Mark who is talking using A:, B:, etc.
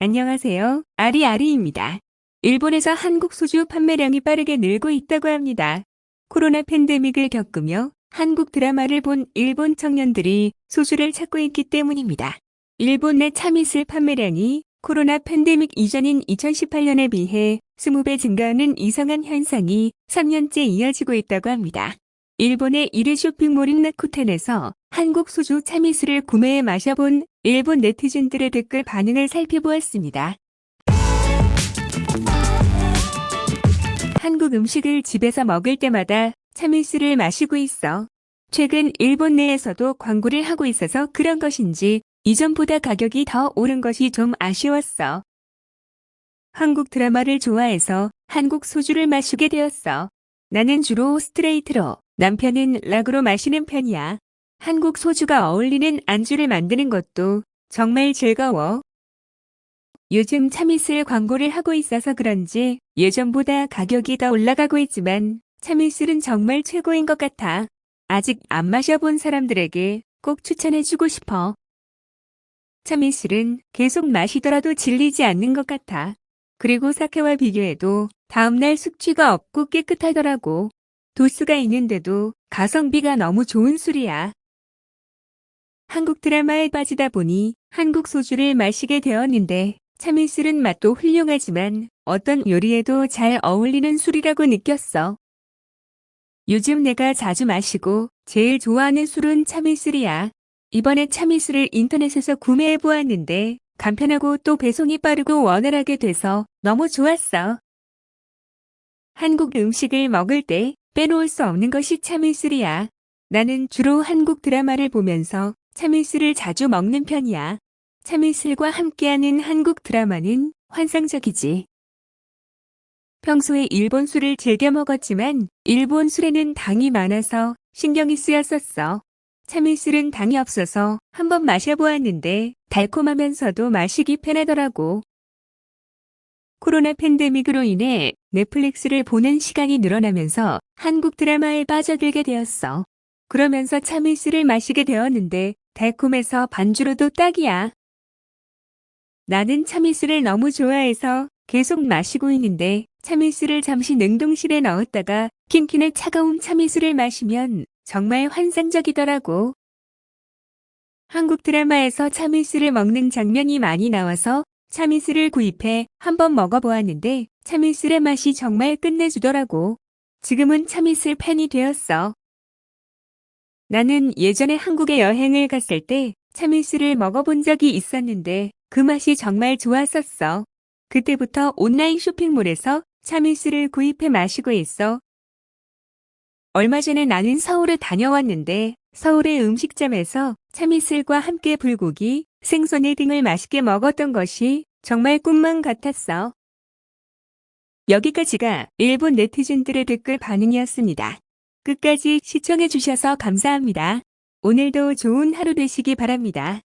A: 안녕하세요. 아리아리입니다. 일본에서 한국 소주 판매량이 빠르게 늘고 있다고 합니다. 코로나 팬데믹을 겪으며 한국 드라마를 본 일본 청년들이 소주를 찾고 있기 때문입니다. 일본 내 참이슬 판매량이 코로나 팬데믹 이전인 2018년에 비해 20배 증가하는 이상한 현상이 3년째 이어지고 있다고 합니다. 일본의 이르 쇼핑몰인 라쿠텐에서 한국 소주 참이슬을 구매해 마셔본 일본 네티즌들의 댓글 반응을 살펴보았습니다. 한국 음식을 집에서 먹을 때마다 참이슬을 마시고 있어. 최근 일본 내에서도 광고를 하고 있어서 그런 것인지 이전보다 가격이 더 오른 것이 좀 아쉬웠어. 한국 드라마를 좋아해서 한국 소주를 마시게 되었어. 나는 주로 스트레이트로, 남편은 락으로 마시는 편이야. 한국 소주가 어울리는 안주를 만드는 것도 정말 즐거워. 요즘 참이슬 광고를 하고 있어서 그런지 예전보다 가격이 더 올라가고 있지만 참이슬은 정말 최고인 것 같아. 아직 안 마셔본 사람들에게 꼭 추천해주고 싶어. 참이슬은 계속 마시더라도 질리지 않는 것 같아. 그리고 사케와 비교해도 다음날 숙취가 없고 깨끗하더라고. 도수가 있는데도 가성비가 너무 좋은 술이야. 한국 드라마에 빠지다 보니 한국 소주를 마시게 되었는데 참이슬은 맛도 훌륭하지만 어떤 요리에도 잘 어울리는 술이라고 느꼈어. 요즘 내가 자주 마시고 제일 좋아하는 술은 참이슬이야. 이번에 참이슬을 인터넷에서 구매해 보았는데 간편하고 또 배송이 빠르고 원활하게 돼서 너무 좋았어. 한국 음식을 먹을 때 빼놓을 수 없는 것이 참이슬이야. 나는 주로 한국 드라마를 보면서 참이슬을 자주 먹는 편이야. 참이슬과 함께하는 한국 드라마는 환상적이지. 평소에 일본 술을 즐겨 먹었지만 일본 술에는 당이 많아서 신경이 쓰였었어. 참이슬은 당이 없어서 한번 마셔보았는데 달콤하면서도 마시기 편하더라고. 코로나 팬데믹으로 인해 넷플릭스를 보는 시간이 늘어나면서 한국 드라마에 빠져들게 되었어. 그러면서 참이슬을 마시게 되었는데 달콤해서 반주로도 딱이야. 나는 참이슬을 너무 좋아해서 계속 마시고 있는데 참이슬을 잠시 냉동실에 넣었다가 킨킨의 차가운 참이슬을 마시면 정말 환상적이더라고. 한국 드라마에서 참이슬을 먹는 장면이 많이 나와서 참이슬을 구입해 한번 먹어보았는데 참이슬의 맛이 정말 끝내주더라고. 지금은 참이슬 팬이 되었어. 나는 예전에 한국에 여행을 갔을 때 참이슬을 먹어본 적이 있었는데 그 맛이 정말 좋았었어. 그때부터 온라인 쇼핑몰에서 참이슬을 구입해 마시고 있어. 얼마 전에 나는 서울에 다녀왔는데 서울의 음식점에서 참이슬과 함께 불고기, 생선회 등을 맛있게 먹었던 것이 정말 꿈만 같았어. 여기까지가 일본 네티즌들의 댓글 반응이었습니다. 끝까지 시청해주셔서 감사합니다. 오늘도 좋은 하루 되시기 바랍니다.